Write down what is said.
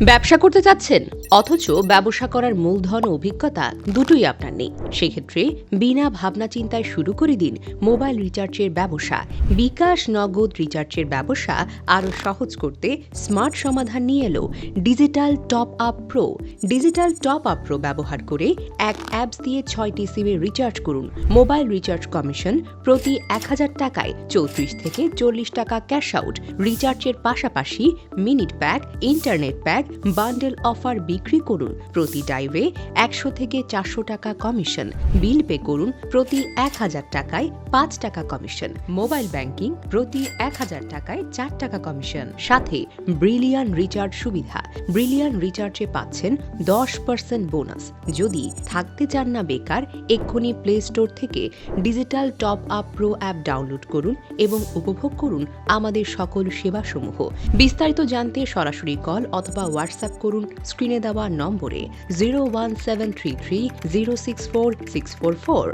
ব্যবসা করতে চাচ্ছেন? অথচ ব্যবসা করার মূলধন অভিজ্ঞতা দুটোই আপনার নেই। সেক্ষেত্রে বিনা ভাবনা চিন্তায় শুরু করে দিন মোবাইল রিচার্জের ব্যবসা। বিকাশ নগদ রিচার্জের ব্যবসা আরও সহজ করতে স্মার্ট সমাধান নিয়ে এলো digital top up pro. Digital top up pro ব্যবহার করে এক অ্যাপস দিয়ে ছয়টি সিমে রিচার্জ করুন। মোবাইল রিচার্জ কমিশন প্রতি এক হাজার টাকায় চৌত্রিশ থেকে চল্লিশ টাকা ক্যাশ আউট। রিচার্জের পাশাপাশি minute pack, internet pack bundle offer বিক্রি করুন। প্রতি ডাইভে একশো থেকে চারশো টাকা কমিশন বিল পে করুন প্রতি এক হাজার টাকায় পাঁচ টাকা কমিশন মোবাইল ব্যাংকিং প্রতি এক হাজার টাকায় চার টাকা কমিশন সাথে ব্রিলিয়ান রিচার্জ সুবিধা। ব্রিলিয়ান রিচার্জে পাচ্ছেন দশ পার্সেন্ট বোনাস যদি থাকতে চান না বেকার, এক্ষুনি প্লে স্টোর থেকে digital top up pro app download করুন এবং উপভোগ করুন আমাদের সকল সেবাসমূহ। বিস্তারিত জানতে সরাসরি কল অথবা হোয়াটসঅ্যাপ করুন স্ক্রিনে দেওয়া নম্বরে zero one seven three three zero six four six four four